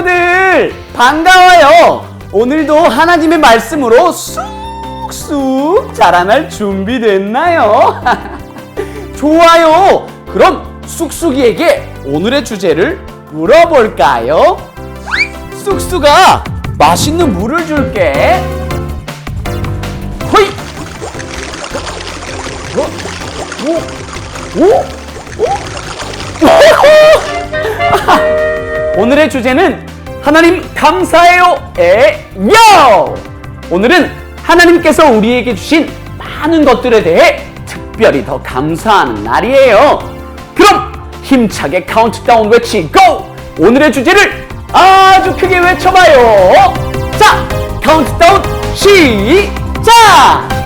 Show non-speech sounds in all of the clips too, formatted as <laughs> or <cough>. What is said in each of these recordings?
친구들 반가워요. 오늘도 하나님의 말씀으로 쑥쑥 자라날 준비됐나요? <laughs> 좋아요. 그럼 쑥쑥이에게 오늘의 주제를 물어볼까요? 쑥쑥아, 맛있는 물을 줄게. 호이. 어? 오? 오? 오? 오 늘의 주제는 하나님 감사해요의 요! 오늘은 하나님께서 우리에게 주신 많은 것들에 대해 특별히 더 감사하는 날이에요. 그럼 힘차게 카운트다운 외치고 오늘의 주제를 아주 크게 외쳐봐요. 자, 카운트다운 시작!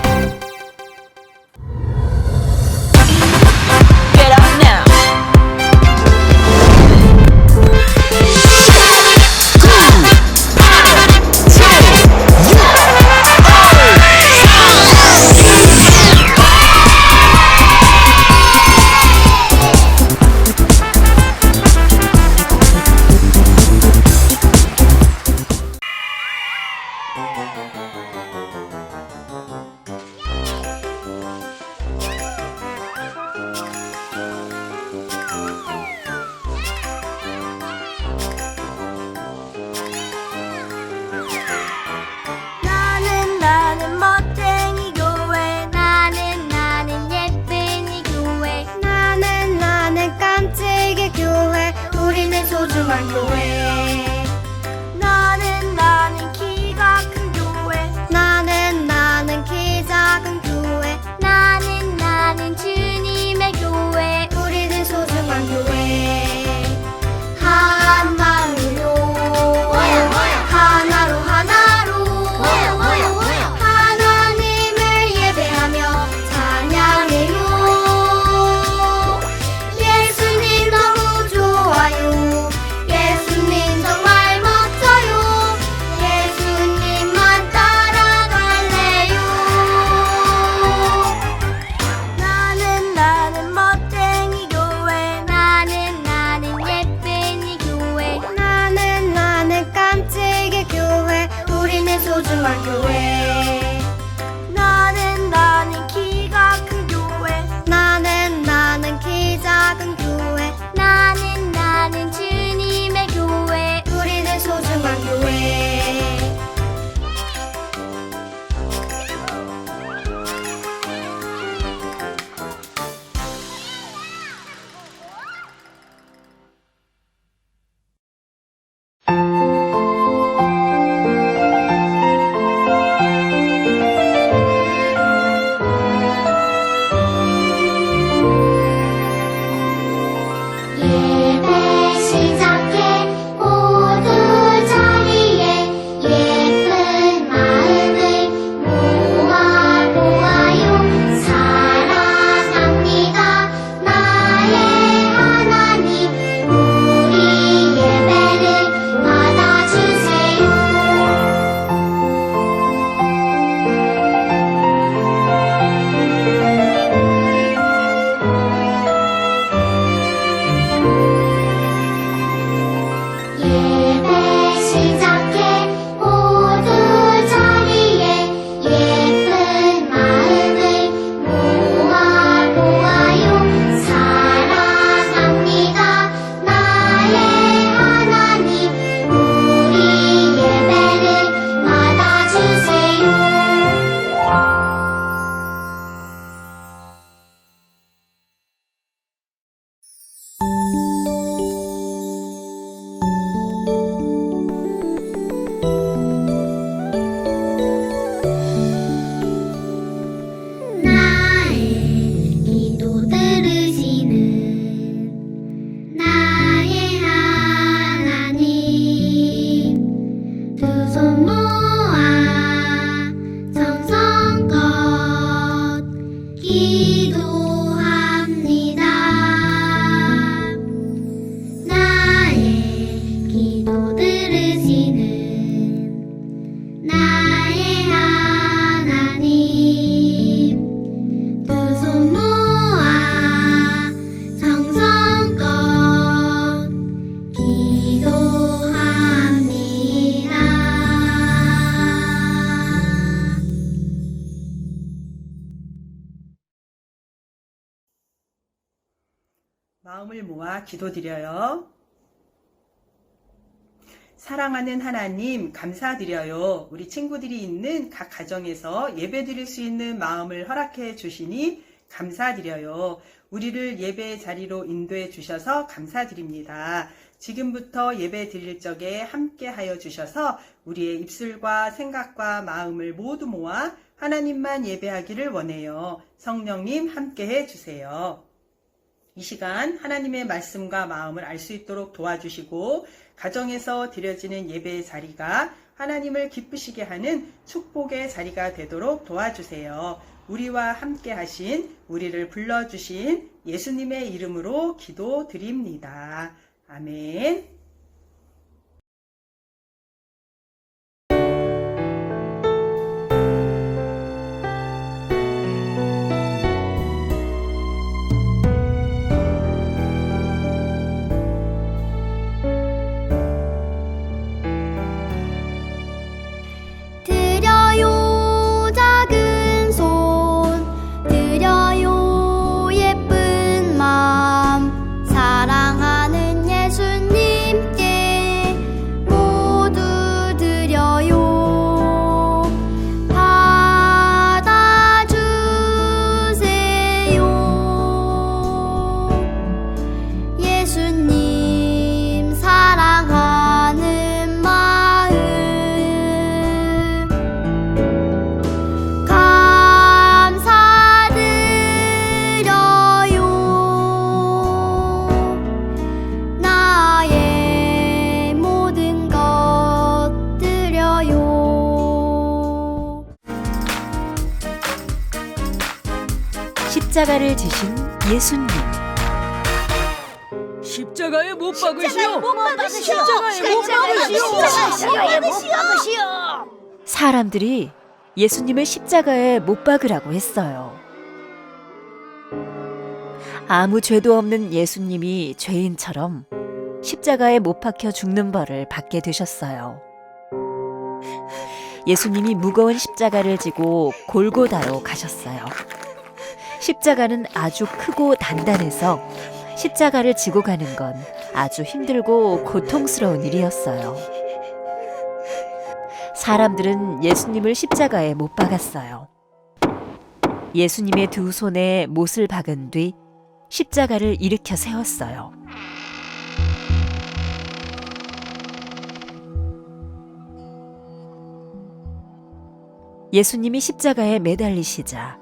우리 마음을 모아 기도드려요. 사랑하는 하나님, 감사드려요. 우리 친구들이 있는 각 가정에서 예배 드릴 수 있는 마음을 허락해 주시니 감사드려요. 우리를 예배 자리로 인도해 주셔서 감사드립니다. 지금부터 예배 드릴 적에 함께 하여 주셔서 우리의 입술과 생각과 마음을 모두 모아 하나님만 예배하기를 원해요. 성령님 함께 해 주세요. 이 시간 하나님의 말씀과 마음을 알 수 있도록 도와주시고 가정에서 드려지는 예배의 자리가 하나님을 기쁘시게 하는 축복의 자리가 되도록 도와주세요. 우리와 함께 하신 우리를 불러주신 예수님의 이름으로 기도 드립니다. 아멘. 십자가에 못 박으시오. 박으시오 십자가에 못 박으시오 사람들이 예수님을 십자가에 못 박으라고 했어요. 아무 죄도 없는 예수님이 죄인처럼 십자가에 못 박혀 죽는 벌을 받게 되셨어요. 예수님이 무거운 십자가를 지고 골고다로 가셨어요. 십자가는 아주 크고 단단해서 십자가를 지고 가는 건 아주 힘들고 고통스러운 일이었어요. 사람들은 예수님을 십자가에 못 박았어요. 예수님의 두 손에 못을 박은 뒤 십자가를 일으켜 세웠어요. 예수님이 십자가에 매달리시자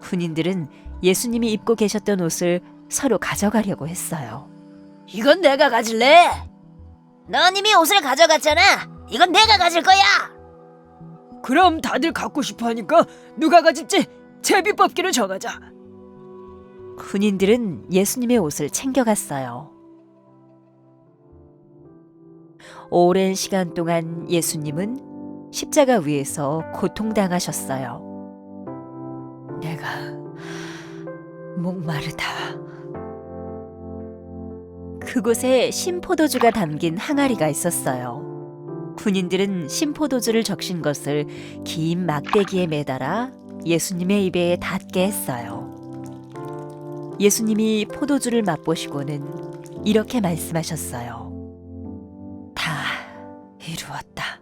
군인들은 예수님이 입고 계셨던 옷을 서로 가져가려고 했어요. 이건 내가 가질래. 넌 이미 옷을 가져갔잖아. 이건 내가 가질 거야. 그럼 다들 갖고 싶어 하니까 누가 가질지 제비 뽑기로 정하자. 군인들은 예수님의 옷을 챙겨갔어요. 오랜 시간 동안 예수님은 십자가 위에서 고통당하셨어요. 내가 목마르다. 그곳에 신포도주가 담긴 항아리가 있었어요. 군인들은 신포도주를 적신 것을 긴 막대기에 매달아 예수님의 입에 닿게 했어요. 예수님이 포도주를 맛보시고는 이렇게 말씀하셨어요. 다 이루었다.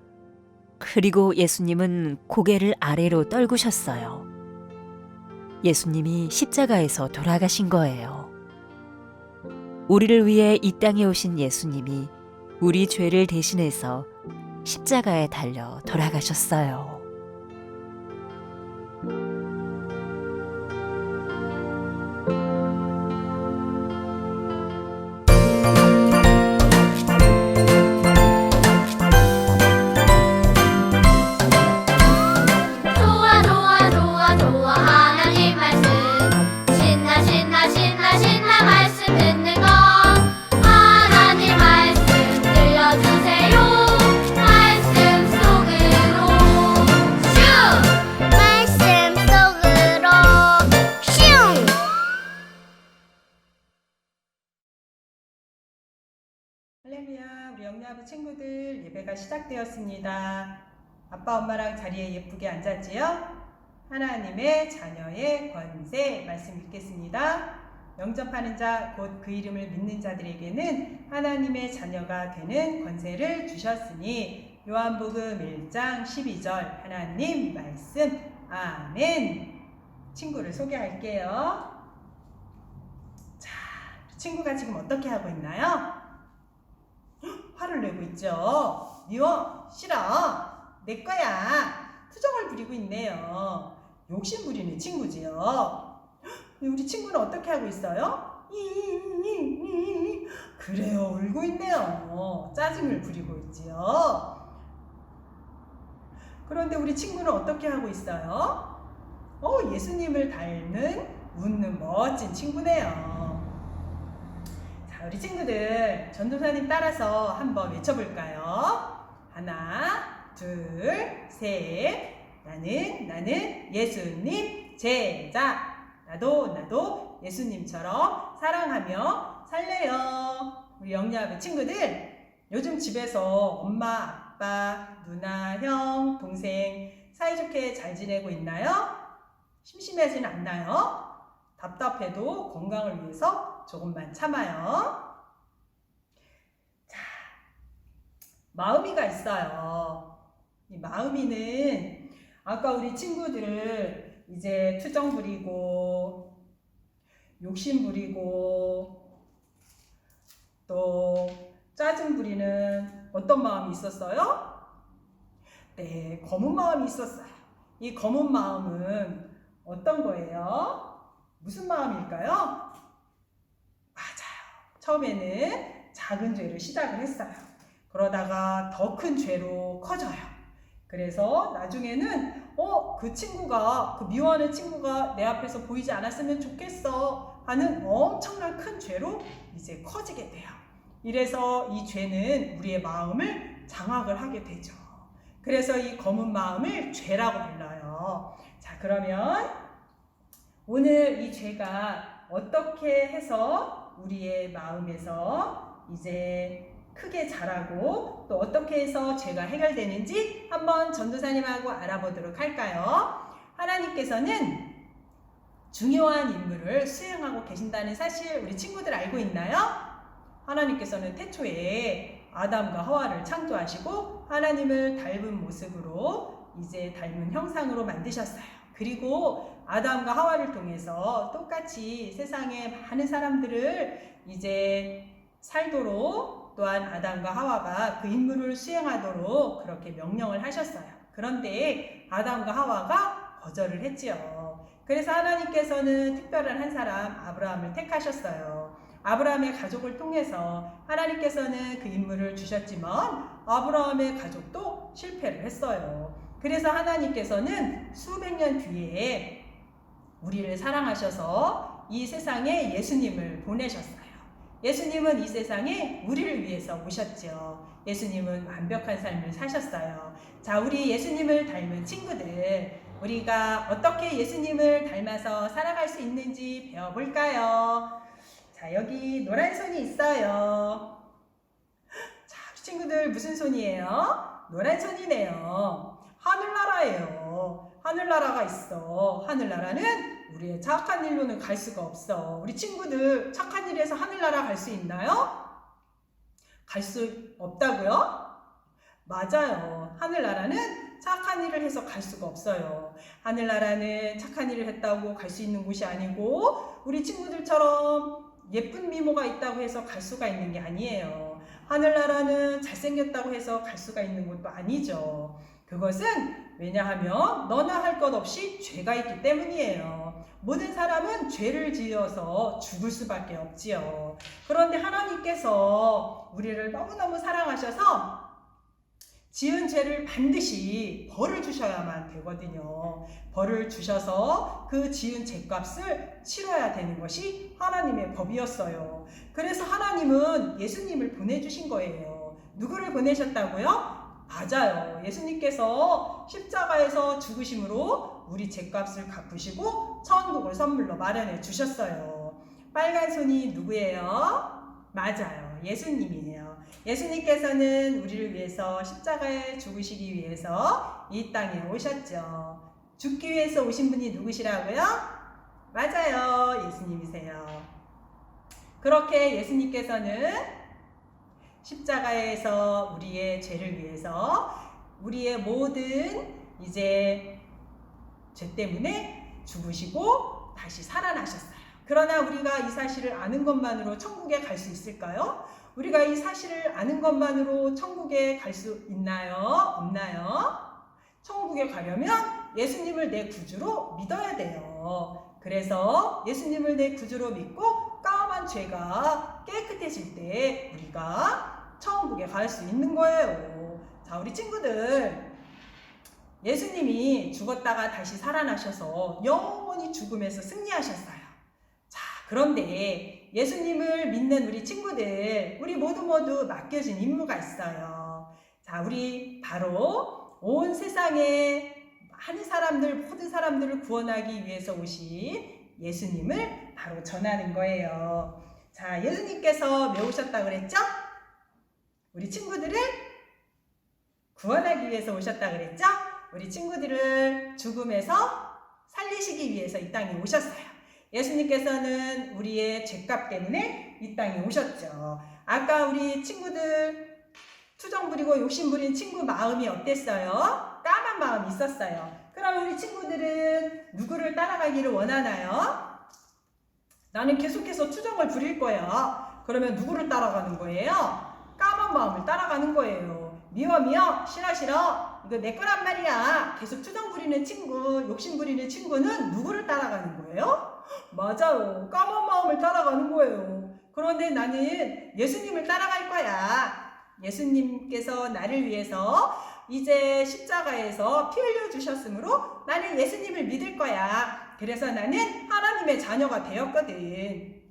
그리고 예수님은 고개를 아래로 떨구셨어요. 예수님이 십자가에서 돌아가신 거예요. 우리를 위해 이 땅에 오신 예수님이 우리 죄를 대신해서 십자가에 달려 돌아가셨어요. 예배가 시작되었습니다. 아빠, 엄마랑 자리에 예쁘게 앉았지요? 하나님의 자녀의 권세 말씀 읽겠습니다. 영접하는 자, 곧 그 이름을 믿는 자들에게는 하나님의 자녀가 되는 권세를 주셨으니 요한복음 1장 12절 하나님 말씀 아멘. 친구를 소개할게요. 자, 친구가 지금 어떻게 하고 있나요? 헉, 화를 내고 있죠. 미워, 싫어, 내 거야. 투정을 부리고 있네요. 욕심 부리는 친구지요. 헉, 우리 친구는 어떻게 하고 있어요? 그래요, 울고 있네요. 짜증을 부리고 있지요. 그런데 우리 친구는 어떻게 하고 있어요? 어, 예수님을 닮은 웃는 멋진 친구네요. 자, 우리 친구들 전도사님 따라서 한번 외쳐볼까요? 하나, 둘, 셋. 나는, 나는 예수님 제자. 나도, 나도 예수님처럼 사랑하며 살래요. 우리 영리아의 친구들, 요즘 집에서 엄마, 아빠, 누나, 형, 동생 사이좋게 잘 지내고 있나요? 심심하진 않나요? 답답해도 건강을 위해서 조금만 참아요. 자, 마음이가 있어요. 이 마음이는 아까 우리 친구들 이제 투정 부리고 욕심 부리고 또 짜증 부리는 어떤 마음이 있었어요? 네, 검은 마음이 있었어요. 이 검은 마음은 어떤 거예요? 무슨 마음일까요? 처음에는 작은 죄로 시작을 했어요. 그러다가 더 큰 죄로 커져요. 그래서 나중에는 어, 그 친구가 그 미워하는 친구가 내 앞에서 보이지 않았으면 좋겠어 하는 엄청난 큰 죄로 이제 커지게 돼요. 이래서 이 죄는 우리의 마음을 장악을 하게 되죠. 그래서 이 검은 마음을 죄라고 불러요. 자, 그러면 오늘 이 죄가 어떻게 해서 우리의 마음에서 이제 크게 자라고 또 어떻게 해서 죄가 해결되는지 한번 전도사님하고 알아보도록 할까요? 하나님께서는 중요한 임무를 수행하고 계신다는 사실 우리 친구들 알고 있나요? 하나님께서는 태초에 아담과 하와를 창조하시고 하나님을 닮은 모습으로 이제 닮은 형상으로 만드셨어요. 그리고 아담과 하와를 통해서 똑같이 세상의 많은 사람들을 이제 살도록 또한 아담과 하와가 그 임무를 수행하도록 그렇게 명령을 하셨어요. 그런데 아담과 하와가 거절을 했지요. 그래서 하나님께서는 특별한 한 사람 아브라함을 택하셨어요. 아브라함의 가족을 통해서 하나님께서는 그 임무를 주셨지만 아브라함의 가족도 실패를 했어요. 그래서 하나님께서는 수백 년 뒤에 우리를 사랑하셔서 이 세상에 예수님을 보내셨어요. 예수님은 이 세상에 우리를 위해서 오셨죠. 예수님은 완벽한 삶을 사셨어요. 자, 우리 예수님을 닮은 친구들, 우리가 어떻게 예수님을 닮아서 살아갈 수 있는지 배워볼까요? 자, 여기 노란 손이 있어요. 자, 친구들 무슨 손이에요? 노란 손이네요. 하늘나라예요. 하늘나라가 있어. 하늘나라는 우리의 착한 일로는 갈 수가 없어. 우리 친구들 착한 일에서 하늘나라 갈 수 있나요? 갈 수 없다고요? 맞아요. 하늘나라는 착한 일을 해서 갈 수가 없어요. 하늘나라는 착한 일을 했다고 갈 수 있는 곳이 아니고 우리 친구들처럼 예쁜 미모가 있다고 해서 갈 수가 있는 게 아니에요. 하늘나라는 잘생겼다고 해서 갈 수가 있는 것도 아니죠. 그것은 왜냐하면 너나 할 것 없이 죄가 있기 때문이에요. 모든 사람은 죄를 지어서 죽을 수밖에 없지요. 그런데 하나님께서 우리를 너무너무 사랑하셔서 지은 죄를 반드시 벌을 주셔야만 되거든요. 벌을 주셔서 그 지은 죄값을 치러야 되는 것이 하나님의 법이었어요. 그래서 하나님은 예수님을 보내주신 거예요. 누구를 보내셨다고요? 맞아요. 예수님께서 십자가에서 죽으심으로 우리 죄값을 갚으시고 천국을 선물로 마련해 주셨어요. 빨간 손이 누구예요? 맞아요. 예수님이에요. 예수님께서는 우리를 위해서 십자가에 죽으시기 위해서 이 땅에 오셨죠. 죽기 위해서 오신 분이 누구시라고요? 맞아요. 예수님이세요. 그렇게 예수님께서는 십자가에서 우리의 죄를 위해서 우리의 모든 이제 죄 때문에 죽으시고 다시 살아나셨어요. 그러나 우리가 이 사실을 아는 것만으로 천국에 갈 수 있을까요? 우리가 이 사실을 아는 것만으로 천국에 갈 수 있나요? 없나요? 천국에 가려면 예수님을 내 구주로 믿어야 돼요. 그래서 예수님을 내 구주로 믿고 죄가 깨끗해질 때 우리가 천국에 갈 수 있는 거예요. 자, 우리 친구들. 예수님이 죽었다가 다시 살아나셔서 영원히 죽음에서 승리하셨어요. 자, 그런데 예수님을 믿는 우리 친구들, 우리 모두 모두 맡겨진 임무가 있어요. 자, 우리 바로 온 세상에 많은 사람들, 모든 사람들을 구원하기 위해서 오신 예수님을 바로 전하는 거예요. 자, 예수님께서 왜 오셨다 그랬죠? 우리 친구들을 구원하기 위해서 오셨다 그랬죠? 우리 친구들을 죽음에서 살리시기 위해서 이 땅에 오셨어요. 예수님께서는 우리의 죄값 때문에 이 땅에 오셨죠. 아까 우리 친구들 투정 부리고 욕심 부린 친구 마음이 어땠어요? 까만 마음이 있었어요. 그럼 우리 친구들은 누구를 따라가기를 원하나요? 나는 계속해서 투정을 부릴 거야. 그러면 누구를 따라가는 거예요? 까만 마음을 따라가는 거예요. 미워 미워 싫어 싫어 이거 내 거란 말이야. 계속 투정 부리는 친구, 욕심 부리는 친구는 누구를 따라가는 거예요? 맞아요. 까만 마음을 따라가는 거예요. 그런데 나는 예수님을 따라갈 거야. 예수님께서 나를 위해서 이제 십자가에서 피 흘려 주셨으므로 나는 예수님을 믿을 거야. 그래서 나는 하나님의 자녀가 되었거든.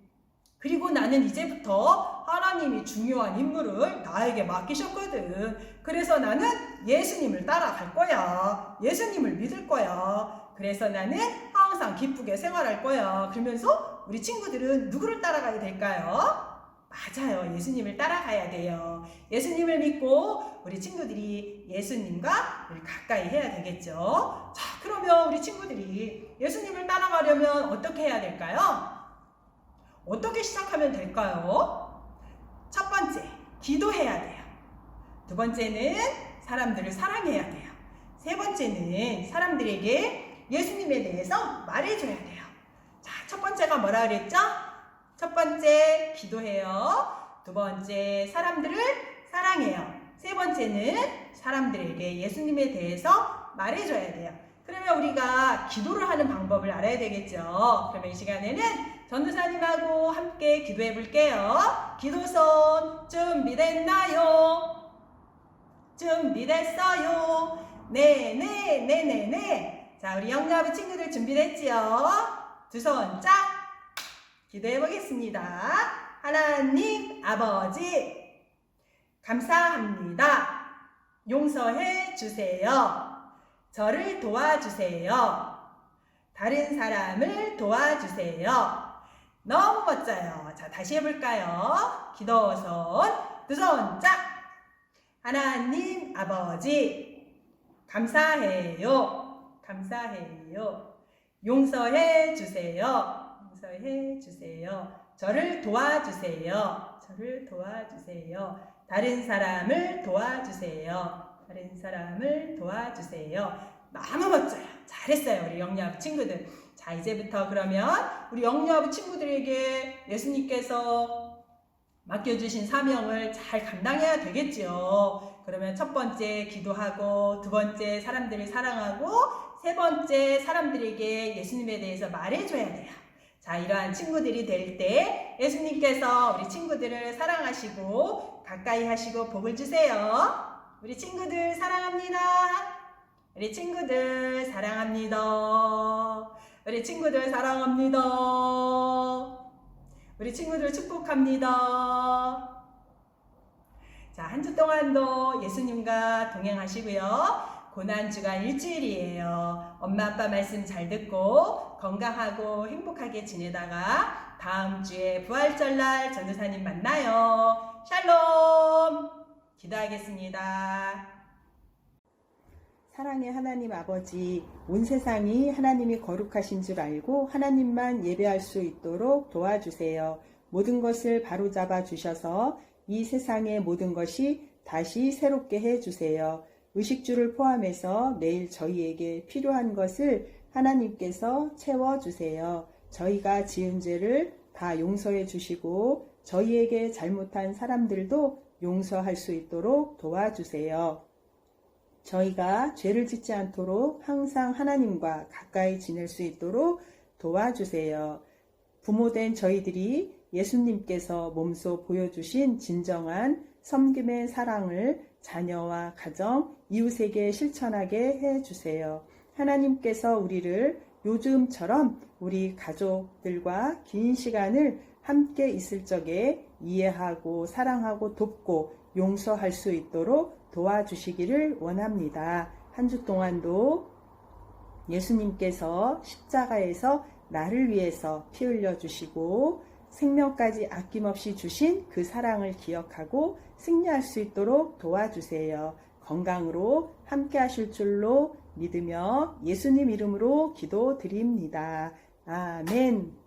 그리고 나는 이제부터 하나님이 중요한 임무를 나에게 맡기셨거든. 그래서 나는 예수님을 따라갈 거야. 예수님을 믿을 거야. 그래서 나는 항상 기쁘게 생활할 거야. 그러면서 우리 친구들은 누구를 따라가야 될까요? 맞아요. 예수님을 따라가야 돼요. 예수님을 믿고 우리 친구들이 예수님과 가까이 해야 되겠죠. 자, 그러면 우리 친구들이 예수님을 따라가려면 어떻게 해야 될까요? 어떻게 시작하면 될까요? 첫 번째, 기도해야 돼요. 두 번째는 사람들을 사랑해야 돼요. 세 번째는 사람들에게 예수님에 대해서 말해줘야 돼요. 자, 첫 번째가 뭐라 그랬죠? 첫 번째, 기도해요. 두 번째, 사람들을 사랑해요. 세 번째는 사람들에게 예수님에 대해서 말해줘야 돼요. 그러면 우리가 기도를 하는 방법을 알아야 되겠죠. 그러면 이 시간에는 전도사님하고 함께 기도해 볼게요. 기도선 준비됐나요? 준비됐어요. 네, 네, 네, 네, 네. 자, 우리 영가부 친구들 준비됐지요? 두 손 짝. 기도해 보겠습니다. 하나님 아버지, 감사합니다. 용서해 주세요. 저를 도와주세요. 다른 사람을 도와주세요. 너무 멋져요. 자, 다시 해볼까요? 기도선, 두 손 짝. 하나님 아버지, 감사해요. 감사해요. 용서해 주세요. 용서해 주세요. 저를 도와주세요. 저를 도와주세요. 다른 사람을 도와주세요. 다른 사람을 도와주세요. 너무 멋져요. 잘했어요. 우리 영유아부 친구들. 자, 이제부터 그러면 우리 영유아부 친구들에게 예수님께서 맡겨주신 사명을 잘 감당해야 되겠죠. 그러면 첫 번째 기도하고, 두 번째 사람들을 사랑하고, 세 번째 사람들에게 예수님에 대해서 말해줘야 돼요. 자, 이러한 친구들이 될 때 예수님께서 우리 친구들을 사랑하시고, 가까이 하시고 복을 주세요. 우리 친구들 사랑합니다. 우리 친구들 사랑합니다. 우리 친구들 사랑합니다. 우리 친구들 축복합니다. 자, 한 주 동안도 예수님과 동행하시고요. 고난주간 일주일이에요. 엄마 아빠 말씀 잘 듣고 건강하고 행복하게 지내다가 다음 주에 부활절날 전도사님 만나요. 샬롬! 기도하겠습니다. 사랑의 하나님 아버지, 온 세상이 하나님이 거룩하신 줄 알고 하나님만 예배할 수 있도록 도와주세요. 모든 것을 바로잡아 주셔서 이 세상의 모든 것이 다시 새롭게 해 주세요. 의식주를 포함해서 매일 저희에게 필요한 것을 하나님께서 채워 주세요. 저희가 지은 죄를 다 용서해 주시고 저희에게 잘못한 사람들도 용서할 수 있도록 도와주세요. 저희가 죄를 짓지 않도록 항상 하나님과 가까이 지낼 수 있도록 도와주세요. 부모된 저희들이 예수님께서 몸소 보여주신 진정한 섬김의 사랑을 자녀와 가정, 이웃에게 실천하게 해주세요. 하나님께서 우리를 요즘처럼 우리 가족들과 긴 시간을 함께 있을 적에 이해하고 사랑하고 돕고 용서할 수 있도록 도와주시기를 원합니다. 한 주 동안도 예수님께서 십자가에서 나를 위해서 피 흘려 주시고 생명까지 아낌없이 주신 그 사랑을 기억하고 승리할 수 있도록 도와주세요. 건강으로 함께 하실 줄로 믿으며 예수님 이름으로 기도드립니다. 아멘.